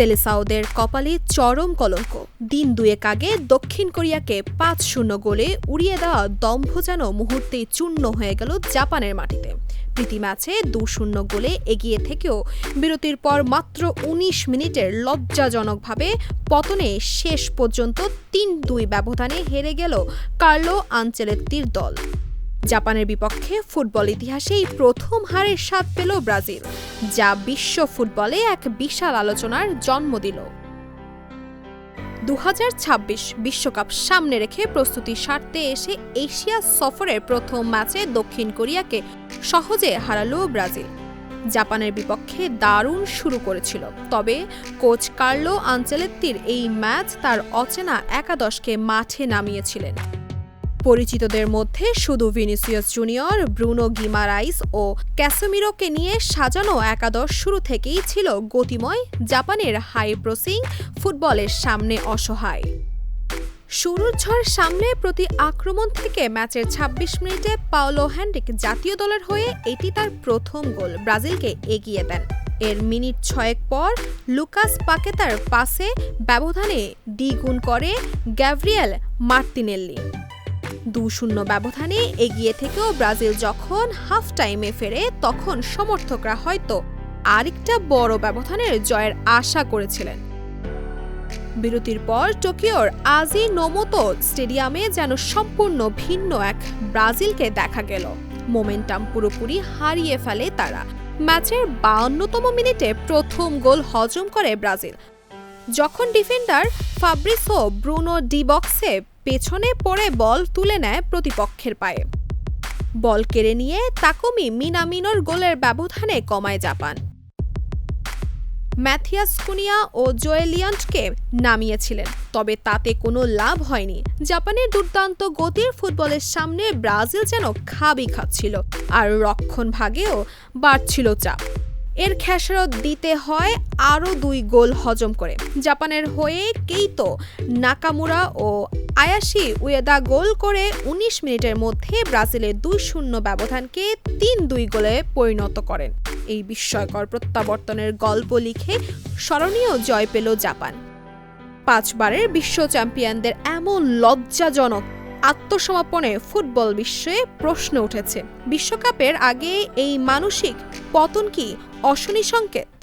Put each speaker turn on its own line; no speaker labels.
সেলেসাওদের কপালে চরম কলঙ্ক। দিন দুয়েক আগে দক্ষিণ কোরিয়াকে পাঁচ শূন্য গোলে উড়িয়ে দেওয়া দম্ভ যেন মুহূর্তেই চূর্ণ হয়ে গেল জাপানের মাটিতে। প্রীতি ম্যাচে দু শূন্য গোলে এগিয়ে থেকেও বিরতির পর মাত্র ১৯ মিনিটের লজ্জাজনকভাবে পতনে শেষ পর্যন্ত তিন দুই ব্যবধানে হেরে গেল কার্লো আঞ্চেলেত্তির দল। জাপানের বিপক্ষে ফুটবল ইতিহাসে এই প্রথম হারের স্বাদ পেল ব্রাজিল, যা বিশ্ব ফুটবলে এক বিশাল আলোচনার জন্ম দিল। দু বিশ্বকাপ সামনে রেখে প্রস্তুতি সারতে এসে এশিয়া সফরের প্রথম ম্যাচে দক্ষিণ কোরিয়াকে সহজে হারালো ব্রাজিল। জাপানের বিপক্ষে দারুণ শুরু করেছিল, তবে কোচ কার্লো আঞ্চেলেত্তির এই ম্যাচ তার অচেনা একাদশকে মাঠে নামিয়েছিলেন। পরিচিতদের মধ্যে শুধু ভিনিসিয়াস জুনিয়র, ব্রুনো গিমারাইস ও ক্যাসেমিরোকে নিয়ে সাজানো একাদশ শুরু থেকেই ছিল গতিময়। জাপানের হাই প্রসিং ফুটবলের সামনে অসহায়। শুরুর ঝড় সামনে প্রতি আক্রমণ থেকে ম্যাচের ২৬ মিনিটে পাওলো হ্যান্ডিক জাতীয় দলের হয়ে এটি তার প্রথম গোল। ব্রাজিলকে এগিয়ে দেন। এর মিনিট ছয়েক পর লুকাস পাকেতার পাসে ব্যবধানে দ্বিগুণ করে গ্যাব্রিয়েল মার্তিনেল্লি। দু শূন্য ব্যবধানে এগিয়ে থেকেও ব্রাজিল যখন হাফ টাইমে ফেরে, তখন সমর্থকরা হয়তো আরেকটা বড় ব্যবধানের জয়ের আশা করেছিলেন। বিরতির পর টোকিওর আজি নোমোতো স্টেডিয়ামে যেন সম্পূর্ণ ভিন্ন এক ব্রাজিলকে দেখা গেল। মোমেন্টাম পুরোপুরি হারিয়ে ফেলে তারা। ম্যাচের বাউন্নতম মিনিটে প্রথম গোল হজম করে ব্রাজিল। যখন ডিফেন্ডার ফাব্রিসো ব্রুনো ডি বক্সে পেছনে পড়ে বল তুলে নেয় প্রতিপক্ষের পায়ে। বল কেড়ে নিয়ে তাকুমি মিনামিনোর গোলের ব্যবধানে কমায় জাপান। ম্যাথিয়াস কুনিয়া ও জোয়েলিয়ান্টকে নামিয়েছিলেন, তবে তাতে কোনো লাভ হয়নি। জাপানের দুর্দান্ত গতির ফুটবলের সামনে ব্রাজিল যেন খাবি খাচ্ছিল, আর রক্ষণ ভাগেও বাড়ছিল চাপ। এর খেসারত দিতে হয় আরও দুই গোল হজম করে। জাপানের হয়ে কেইতো নাকামুরা ও আয়াসি উয়েদা গোল করে ১৯ মিনিটের মধ্যে ব্রাজিলের দুই শূন্য ব্যবধানকে তিন দুই গোলে পরিণত করেন। এই বিস্ময়কর প্রত্যাবর্তনের গল্প লিখে স্মরণীয় জয় পেল জাপান। পাঁচবারের বিশ্ব চ্যাম্পিয়নদের এমন লজ্জাজনক আত্মসমর্পণে ফুটবল বিশ্বে প্রশ্ন উঠেছে। বিশ্বকাপের আগে এই মানসিক পতন কি অশনি সংকেত?